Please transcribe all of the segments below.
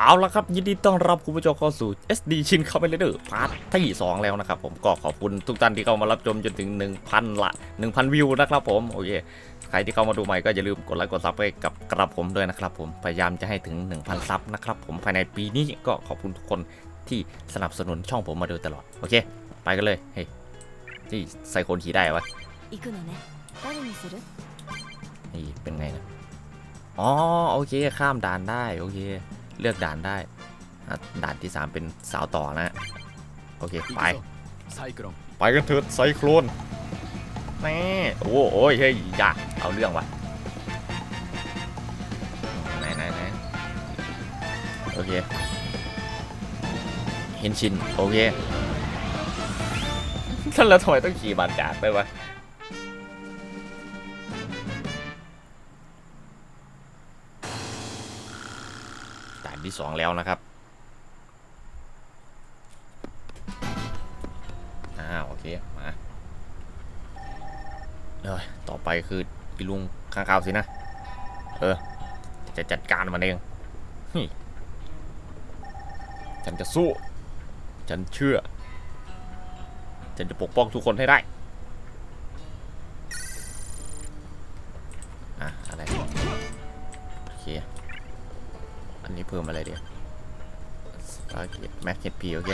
เอาละครับ ยินดีต้อนรับคุณผู้ชมเข้าสู่ SD ชินเข้าไปเลยเด้อพาร์ทที่ 2 แล้วนะครับผมก็ขอบคุณทุกท่านที่เข้ามารับชมจนถึง 1,000 ละ 1,000 วิวนะครับผม โอเค ใครที่เข้ามาดูใหม่ก็อย่าลืมกดไลค์กดซับไปกับกระผมด้วยนะครับผมพยายามจะให้ถึง 1,000 ซับนะครับผมภายในปีนี้ก็ขอบคุณทุกคนที่สนับสนุนช่องผมมาโดยตลอดโอเค ไปกันเลยเฮ้ยที่ใส่คนขี่ได้วะนี่เป็นไงนะอ๋อโอเคข้ามด่านได้โอเค เลือกด่านได้ ด่านที่ 3 เป็นสาวต่อนะ โอเค ไป ไปกันเถิดไซโครนแม่โอ้โหเฮ้ยอยากเอาเรื่องว่ะไหนไหนไหนโอเค เห็นชิน โอเคท่านละถอยต้องขี่บาดจากไปวะ ด่านที่สองแล้วนะครับอ่าโอเค มาเอ้ยต่อไปคืออีลุงข้างคาวสินะ เออ จะจัดการมันเองฉันจะสู้ ฉันเชื่อ ฉันจะปกป้องทุกคนให้ได้ นี้เพิ่มอะไรเดียวสตาเกตแม็กเกดพีโอเค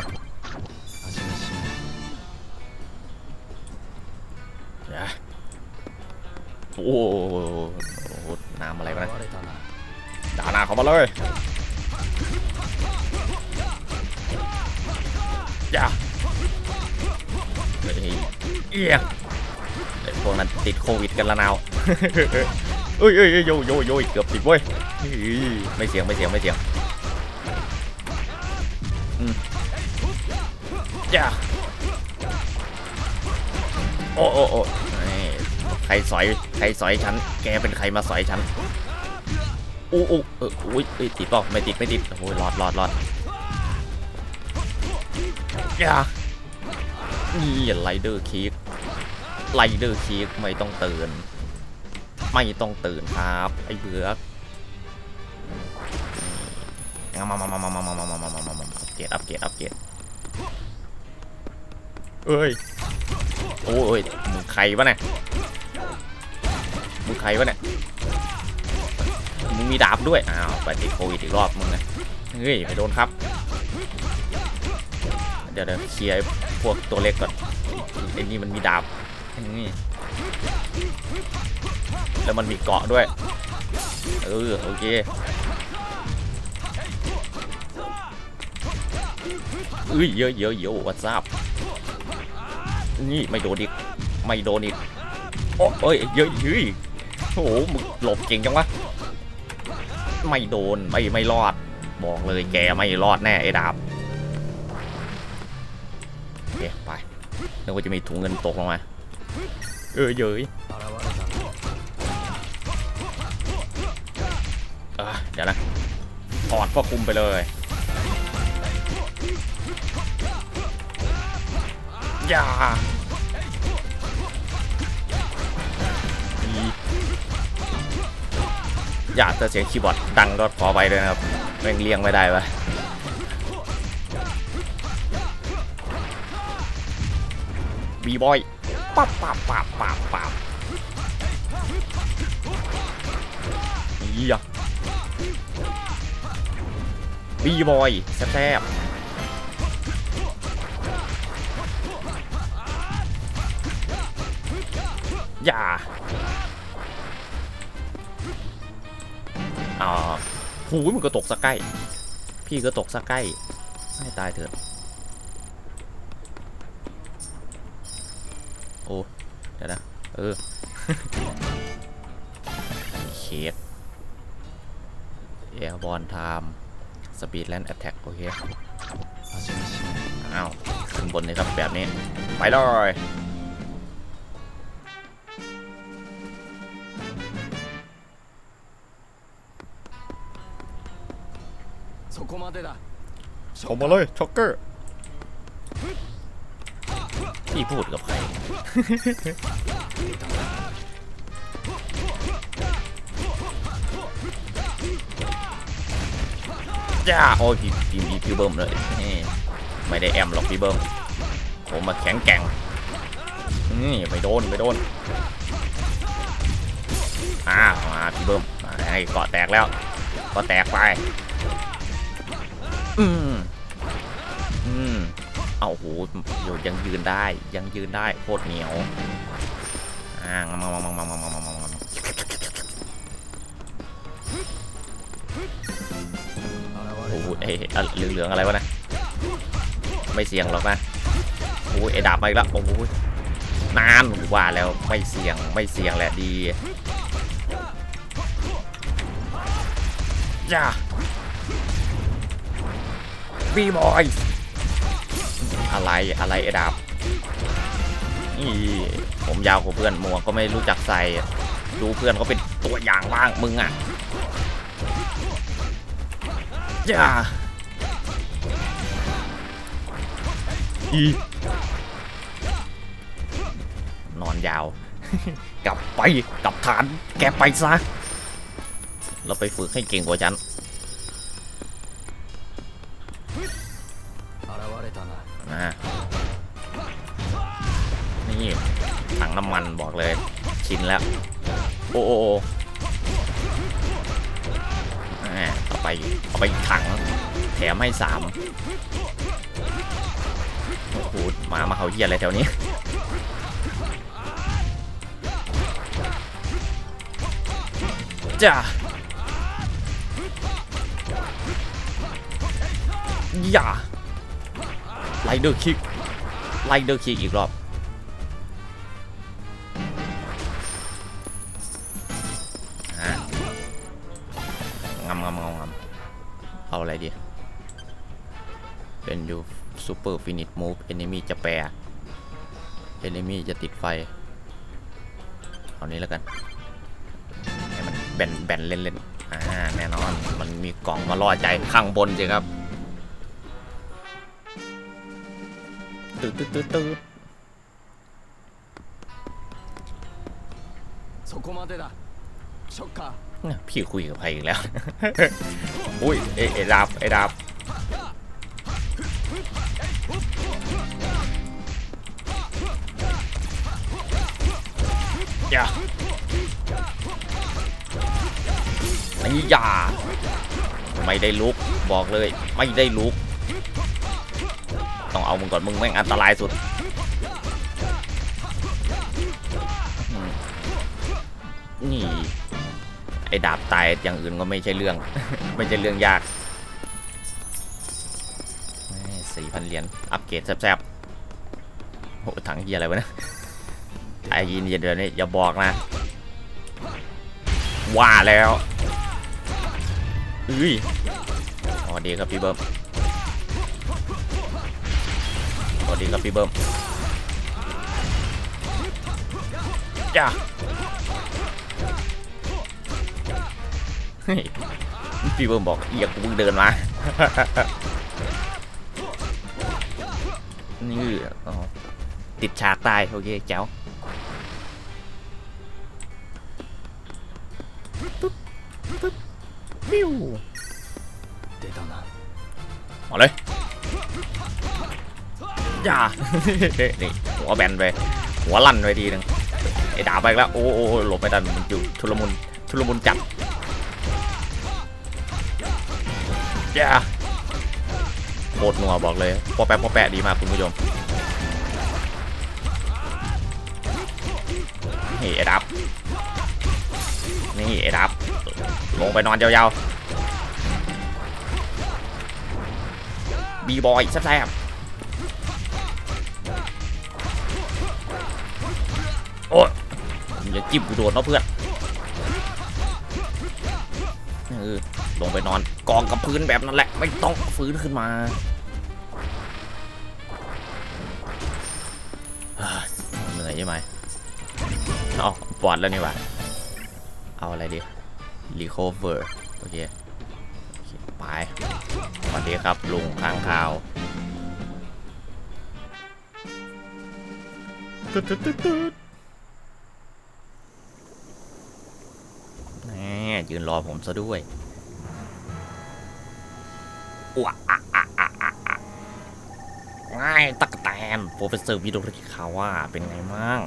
โอ้โหน้ำอะไรวะนะด่าหน้าเขามาเลยอย่าเฮ้ยเอียพวกนั้นติดโควิดกันละนาวเอ้ยเอ้ยโยโยโยเกือบติดเว้ย ไม่เสียงไม่เสียงไม่เสียงอืมอย่าโอ้โอ้โอ้ใครสอยใครสอยฉัน แกเป็นใครมาสอยฉันอู้อู้เอออุ้ยเอ้ยติดปล่าไม่ติดไม่ติดโอ้ยรอดรอดรอดอย่านี่ไรเดอร์คีกไรเดอร์คีกไม่ต้องตื่น ไม่ต้องตื่นครับ ไอ้เบือก มามามามามามามามามามามามาอัปเกรดอัปเกรดอัปเกรดเอ้ยโอ้ยมึงใครวะเนี่ยมึงใครวะเนี่ยมึงมีดาบด้วยอ้าวไปติดโควิดอีกรอบมึงนะเฮ้ยไปโดนครับ เดี๋ยวเดี๋ยวเคลียร์พวกตัวเล็กก่อนไอ้นี่มันมีดาบนี่แล้วมันมีเกาะด้วยเออโอเค เอ้ยเยอะเยอะเยอะวัดซาบนี่ไม่โดนอีกไม่โดนอีกโอ้ยเยอะเฮ้ยโอ้โหมึงหลบเก่งจังวะไม่โดนไม่ไม่รอด บอกเลยแกไม่รอดแน่ไอ้ดาบเอเไปนึกว่าจะมีถุงเงินตกลงมาเออเยอะเดี๋ยวนะถอดพ่อคุมไปเลย อย่าอีอย่าแต่เสียงคีย์บอร์ดดังก็ขอไปด้วยนะครับแม่งเลี้ยงไม่ได้ปะบีบอยปั๊บปั๊บปั๊บปั๊บปั๊บเยี่ยบีบอยแซ่บ อย่าอ๋อหูมันก็ตกสะใกล้ พี่ก็ตกสะใกล้ให้ตายเถิดโอ้เดี๋ยวนะ เออเคสแอร์บอลไทม์สปีดแลนด์แอทแทกโอเคอ้าวขึ้นบนเลยครับแบบนี้ ไปเลย เข้ามาเลยช็อกเกอร์พี่พูดกับใคร จ้าโอ้ยพี่พี่พี่พี่เบิ้มเลยไม่ได้แอมหรอกพี่เบิ้มผมมาแข็งแกร่งนี่ไปโดนไปโดนอ่ามาพี่เบิ้มไอ้กาะแตกแล้วก็แตกไป อืมอืมเอาโอ้โหยยังยืนได้ยังยืนได้โคตรเหนียวอ่างามามามามามามามามามโอ้โหเอ้ยอะเหลืองๆอะไรวะนะไม่เสี่ยงหรอกนะโอ้ยไอ้ดาบมาอีกแล้วโอ้ยนานว่าแล้วไม่เสี่ยงไม่เสี่ยงแหละดีจ้า บีบอยอะไรอะไรไอ้ดาบนี่ผมยาวกว่าเพื่อนหมวกก็ไม่รู้จักใส่ดูเพื่อนเขาเป็นตัวอย่างบ้างมึงอะจ้าอีนอนยาว กลับไป กลับฐาน แกไปซะ เราไปฝึกให้เก่งกว่าฉัน นะนี่ถังน้ำมันบอกเลย ชินแล้ว โอ้โอโอแหเอาไปเอาไปอีกถัง แถมให้สามโอ้โหมามาเขาเฮียอะไรแถวนี้จ้าอย่า ไลเดอร์คิกไลเดอร์คิกอีกรอบอะงำงำงำงำเอาอะไรดี เป็นยูซูเปอร์ฟินิชมูฟเอนมิจะแปรเอนมิจะติดไฟ เอานี้แล้วกัน ให้มันแบนแบนเล่นเล่นๆอ่าแน่นอน มันมีกล่องมาล่อใจข้างบนสิครับ ตืดตืดตืดตืดพี่คุยกับใครอีกแล้ว อุ้ยไอ้ดาบไอ้ดาบอย่าอันนี้อย่า ไม่ได้ลุก บอกเลย ไม่ได้ลุก ต้องเอามึงก่อนมึงแม่งอันตรายสุดนี่ไอ้ดาบตายอย่างอื่นก็ไม่ใช่เรื่อง ไม่ใช่เรื่องยากสี่พันเหรียญอัปเกรดแซ่บๆโหถังเฮียอะไรวะนะไอ้ยินเดี๋ยวนี้อย่าบอกนะ ว่าแล้วอุ้ยสวัสดีครับพี่เบิ้ม วัดีครับพี่เบิ้มจ้าพี่เบิ้มบอกเอียกกูเงเดินมา นี่อ๋อติดฉากตาย โอเคเจ้าปิ้วเดตานะมาเลย อย่านี่หัวแบนไปหัวลั่นไปทีนึงไอ้ดาไปแล้วโอ้โอ้หลบไม่ทันมันอยู่ชุลมุนชุลมุนจัดอย่าโคตรนัวบอกเลยปอแปะปอแปะดีมากคุณผู้ชมนี่ไอ้ดับนี่ไอ้ดับลงไปนอนยาวๆบีบอยแซ่บๆ อ้ยอย่าจิ้มกูโดนเนาะเพื่อนเออลงไปนอนกองกับพื้นแบบนั้นแหละ ไม่ต้องฟื้นขึ้นมาเหนื่อยใช่ไหมเอาปอดแล้วนี่หว่าเอาอะไรดี recover โอเคโอเคไปสวัสดีครับลุงข้างข่าวตึ๊ดตึ๊ดตึ๊ดตึ๊ดแหม ยืนรอผมซะด้วยอ้วกอะอะอะอะอะง่ายตักแตนโปรเฟสเซอร์วิโดริคาว่าเป็นไงมั่ง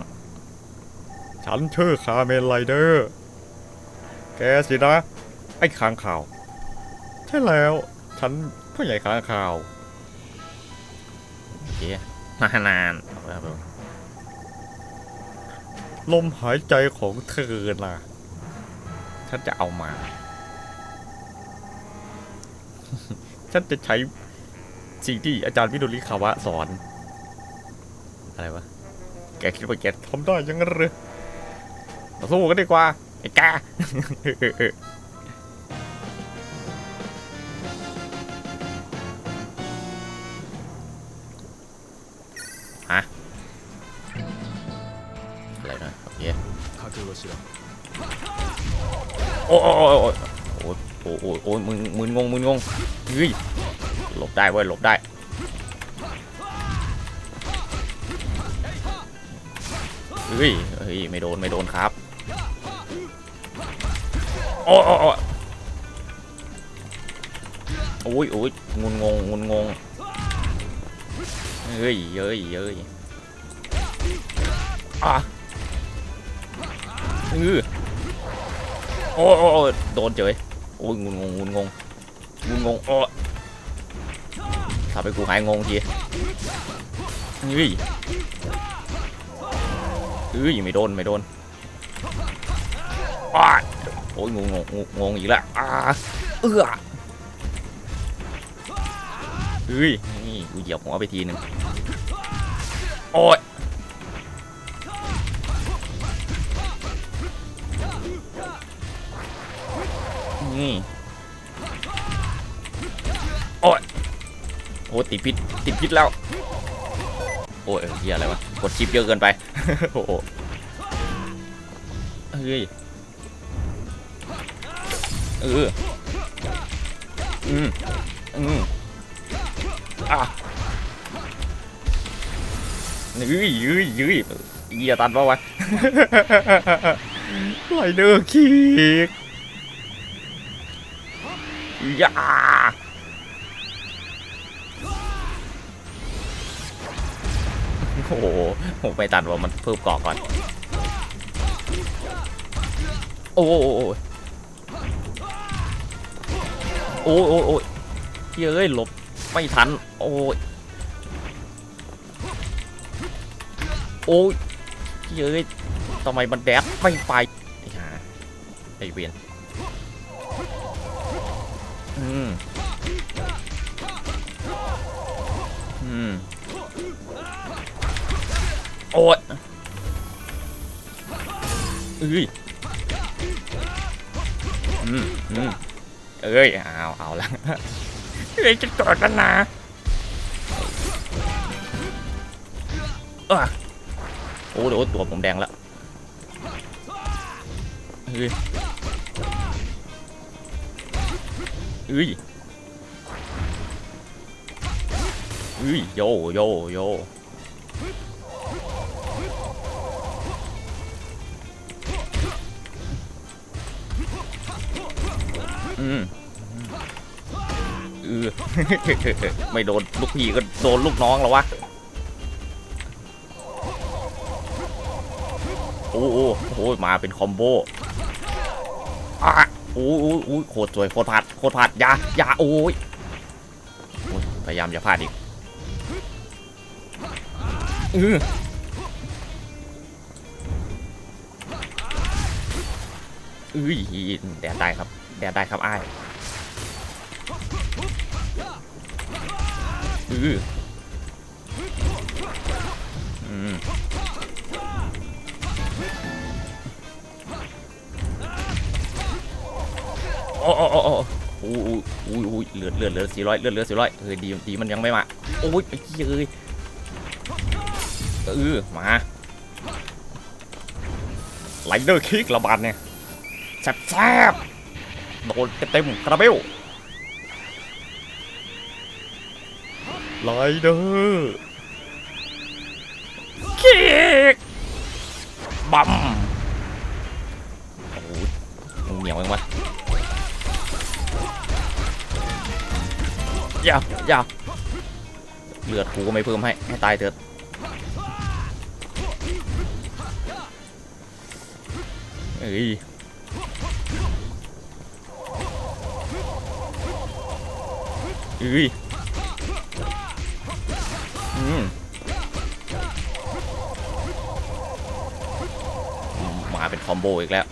ฉันชื่อคาเมนไรเดอร์ แกสินะ ไอ้ค้างข่าว ใช่แล้ว ฉันผู้ใหญ่ค้างข่าวโอเคนานานๆเอาไปเอาไปลมหายใจของเธอน่ะ ฉันจะเอามา ฉันจะใช้สิ่งที่อาจารย์วิโดริคาวะสอน อะไรวะ แกคิดว่าแกทำได้ยังไงหรือมาสู้กันดีกว่า ไอ้แกฮะอะไรนะโอเค โอ้โอ้โอ้โอ้โอ้โอ้โอ้มึงมึงงงมึงงงเฮ้ยหลบได้เว้ยหลบได้เฮ้ยเฮ้ยไม่โดนไม่โดนครับโอ้โอ้โอ้ยโอ้ยงุนงงงุนงงเฮ้ยเฮ้ยเฮ้ยอะเออ โอ้โอ้โดนเจยโอ้ยงุนงงงุนงงงุนงงโอ้ทำให้กูหายงงทีเฮ้ยเฮ้ยไม่โดนไม่โดนอ้าโอ้ยงงงงงงอีกแล้วอ่าเอื้อเฮ้ยนี่กูเหยียบหัวไปทีหนึ่งโอ้ย นี่โอ้ยโอ้ติดพิษติดพิษแล้ว โอ้ยเฮียอะไรวะ กดชิปเยอะเกินไป โอ้โหเฮ้ยเอออืมอืมอะยื้ยยื้ยยื้ยเหี้ยตันปะวะไรเดอร์คิก ยาโอ้โหผมไม่ตันว่ามันเพิ่มเกาะก่อน โอ้โหโอ้โหโอ้โหโอ้เฮ้ยเอ้ยหลบไม่ทัน โอ้ยโอ้ยเฮ้ยเอ้ยทำไมมันแดดไม่ไปไอ้เวียน อืม อืม โอ้ยเอ้ยอืมอืมเอ้ย เอา เอาละเอ้ยจะกอดกันนะอะโอ้โหตัวผมแดงแล้วเฮ้ย อ้ยเอ้ยโยโยโยอืมเออไม่โดนลูกพี่ก็โดนลูกน้องแล้ววะ โอ้โหมาเป็นคอมโบ อะโอ้โหโอ้โหโคตรสวยโคตรผัดโคตรผัดอยาอยาโอ้ยพยายามจะพลาดอีกเออเอ้ยแดดได้ครับแดดได้ครับไอ้ายเอออืม อ้โอ้โอ้โอ้โอ้โอ้โอ้โอ้เลือดเลือดเลือสี่ร้อยเลือดเลือดสี่ร้อยเออดีดีมันยังไม่มาโอ้ยไอ้เหี้ยเอ้ยเอมาไลเดอร์คิกระบาดเนี่ยแซ่บแซ่บโดนเต็มกระเบลไลเดอร์คิกบัมโอ้ยมึงเหนียวเองวะ อย่าอย่าเลือดกูก็ไม่เพิ่มให้ให้ตายเถิดเอ้ยเอ้ยอืมมาเป็นคอมโบอีกแล้ว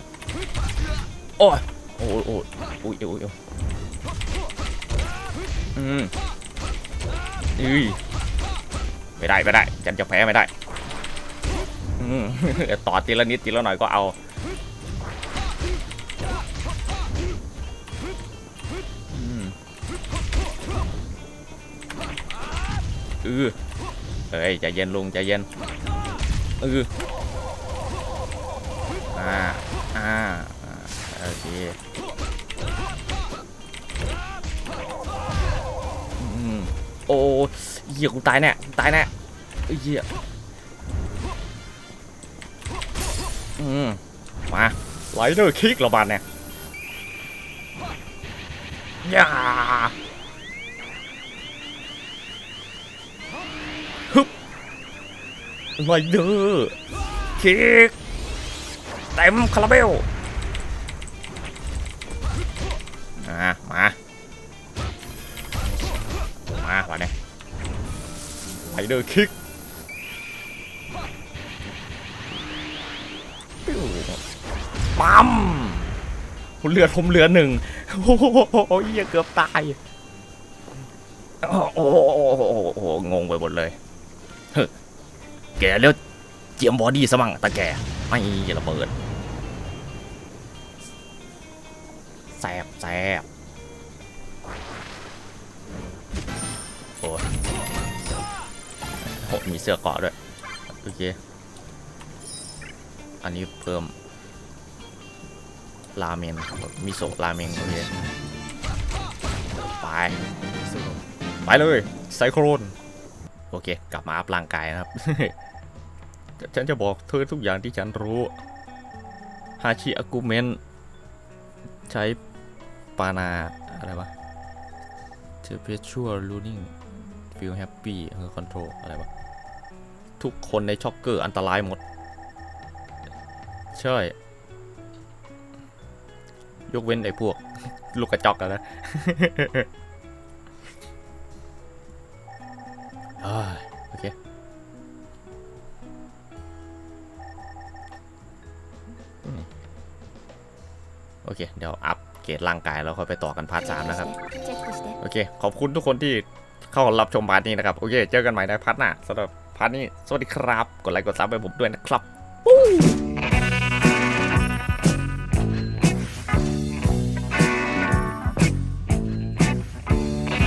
โอ้ยโอ้ยโอ้ยโอ้ยโอ้ย อืมอุ้ยไม่ได้ไม่ได้ฉันจะแพ้ไม่ได้อืมต่อทีละนิดทีละหน่อยก็เอาอืมเออเฮ้ยใจเย็นลุงใจเย็นเอออ่าอ่าอ่าโอเค อ้เหี้ยกูตายแน่ตายแน่เอ้ยเหี้ยอืมมาไลเดอร์คิกระบาดเนี่ยย่าฮึบไลเดอร์คิกเต็มคาราเบล ไลเดอร์คิกปั๊มผมเลือดผมเหลือหนึ่งโอ้โหเหี้ยเกือบตายโอ้โหงงไปหมดเลยแกเลือดเจียมบอดี้สมั่งตาแกไม่ระเบิด สือเกาะด้วย โอเค อันนี้เพิ่มราเมนครับมิโซะราเมนโอเค ไป ไปเลยไซโครนโอเค กลับมาอัพร่างกายนะครับ ฉันจะบอกเธอทุกอย่างที่ฉันรู้ฮาชิอากุเมนใช้ปานา อะไรวะเจอ perpetual running feel happy เออ control อะไรวะ ทุกคนในช็อกเกอร์อันตรายหมด ใช่ ยกเว้นไอ้พวก ลูกกระจอกนะโอเค โอเค เดี๋ยวอัพเกรดร่างกายแล้วค่อยไปต่อกันพาร์ทสามนะครับ โอเค ขอบคุณทุกคนที่เข้ารับชมพาร์ทนี้นะครับ โอเค เจอกันใหม่ในพาร์ทหน้าสำหรับ พาร์ทนี้ สวัสดีครับ กดไลค์กดซับให้ผมด้วยนะครับ